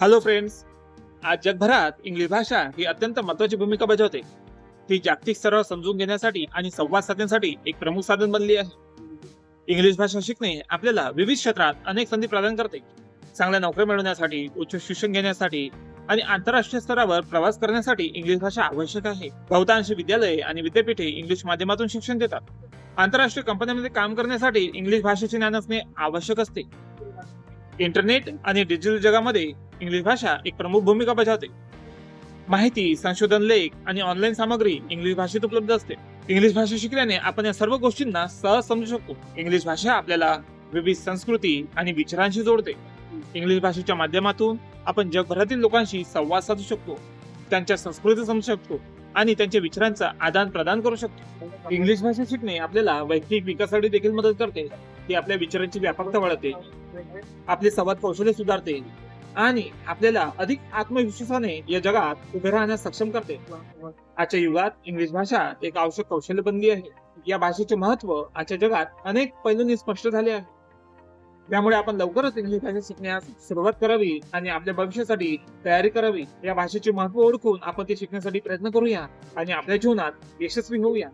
Hello friends आज जगभरात English भाषा ही अत्यंत महत्वाची भूमिका बजावते. ती जागतिक स्तरावर समजून घेण्यासाठी आणि संवाद साधण्यासाठी एक प्रमुख साधन बनली आहे. इंग्लिश भाषा शिकणे आपल्याला विविध क्षेत्रात अनेक संधी प्रदान करते. चांगल्या नोकऱ्या मिळवण्यासाठी उच्च शिक्षण घेण्यासाठी आणि आंतरराष्ट्रीय स्तरावर प्रवास करण्यासाठी इंग्लिश भाषा आवश्यक आहे. बहुतांश विद्यालये आणि विद्यापीठे इंग्लिश माध्यमातून शिक्षण देतात. आंतरराष्ट्रीय कंपन्यांमध्ये काम करण्यासाठी इंग्लिश भाषेचे ज्ञान असणे आवश्यक असते. इंटरनेट आणि डिजिटल जगामध्ये इंग्लिश भाषा एक प्रमुख भूमिका बजावते. माहिती संशोधन लेख आणि ऑनलाईन सामग्री इंग्लिश भाषेत उपलब्ध असते. इंग्लिश भाषा शिकल्याने आपण या सर्व गोष्टींना सहज समजू शकतो. इंग्लिश भाषा आपल्याला विविध संस्कृती आणि विचारांशी जोडते. इंग्लिश भाषेच्या माध्यमातून आपण जगभरातील लोकांशी संवाद साधू शकतो. त्यांच्या संस्कृती समजू शकतो आणि त्यांच्या विचारांचा आदान प्रदान करू शकतो. इंग्लिश भाषा शिकणे आपल्याला वैयक्तिक विकासासाठी देखील मदत करते. ती आपल्या विचारांची व्यापकता वाढवते. आपले संवाद कौशल्य सुधारते. आणि आपल्याला अधिक आत्मविश्वासाने या जगात उभे राहण्यास सक्षम करते. आजच्या युगात इंग्लिश भाषा एक आवश्यक कौशल्य बनली आहे. या भाषेचे महत्त्व आजच्या जगात अनेक पैलूंनी स्पष्ट झाले आहे. त्यामुळे आपण लवकरच इंग्लिश भाषा शिकण्यास सुरुवात करावी आणि आपल्या भविष्यासाठी तयारी करावी. या भाषेचे महत्त्व ओळखून आपण ते शिकण्यासाठी प्रयत्न करूया आणि आपल्या जीवनात यशस्वी होऊया.